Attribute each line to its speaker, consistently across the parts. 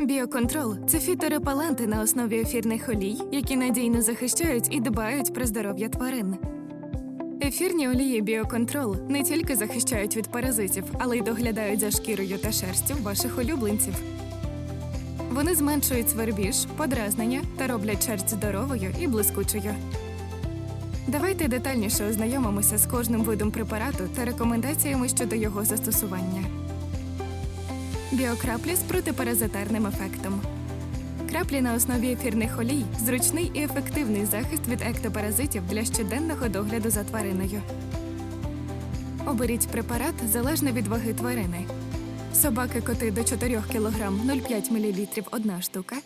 Speaker 1: Біоконтрол це фіторепеленти на основі ефірних олій, які надійно захищають і дбають про здоров'я тварин. Ефірні олії Біоконтрол не тільки захищають від паразитів, але й доглядають за шкірою та шерстю ваших улюбленців. Вони зменшують свербіж, подразнення та роблять шерсть здоровою і блискучою. Давайте детальніше ознайомимося з кожним видом препарату та рекомендаціями щодо його застосування. Біокраплі з протипаразитарним ефектом. Краплі на основі ефірних олій зручний і ефективний захист від ектопаразитів для щоденного догляду за твариною. Оберіть препарат залежно від ваги тварини. Собаки коти до 4 кг 0,5 мл – одна штука.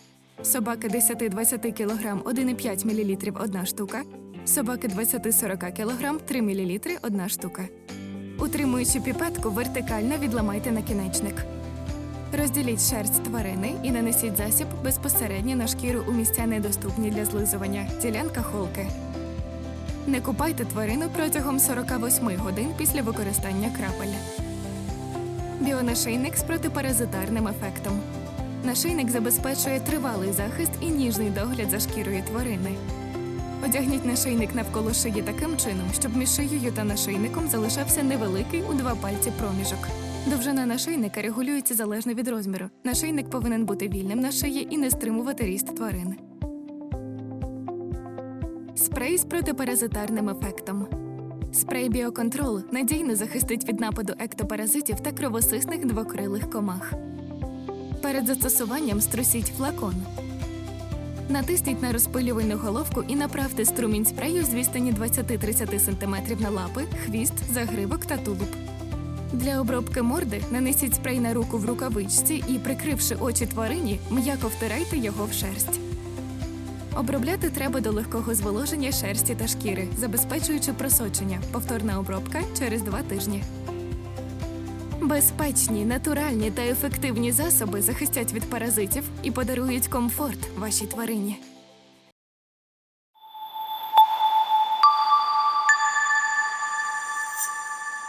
Speaker 1: Собаки 10-20 кг 1,5 мл – одна штука. Собаки 20-40 кг 3 мл – одна штука. Утримуючи піпетку, вертикально відламайте накінечник. Розділіть шерсть тварини і нанесіть засіб безпосередньо на шкіру у місця недоступні для злизування, ділянка холки. Не купайте тварину протягом 48 годин після використання крапель. Біонашийник з протипаразитарним ефектом. Нашийник забезпечує тривалий захист і ніжний догляд за шкірою тварини. Одягніть нашийник навколо шиї таким чином, щоб між шиєю та нашийником залишався невеликий у два пальці проміжок. Довжина нашийника регулюється залежно від розміру. Нашийник повинен бути вільним на шиї і не стримувати ріст тварин. Спрей з протипаразитарним ефектом. Спрей Біоконтрол надійно захистить від нападу ектопаразитів та кровосисних двокрилих комах. Перед застосуванням струсіть флакон. Натисніть на розпилювальну головку і направте струмінь спрею з відстані 20-30 см на лапи, хвіст, загривок та тулуб. Для обробки морди нанесіть спрей на руку в рукавичці і, прикривши очі тварині, м'яко втирайте його в шерсть. Обробляти треба до легкого зволоження шерсті та шкіри, забезпечуючи просочення. Повторна обробка через два тижні. Безпечні, натуральні та ефективні засоби захистять від паразитів і подарують комфорт вашій тварині.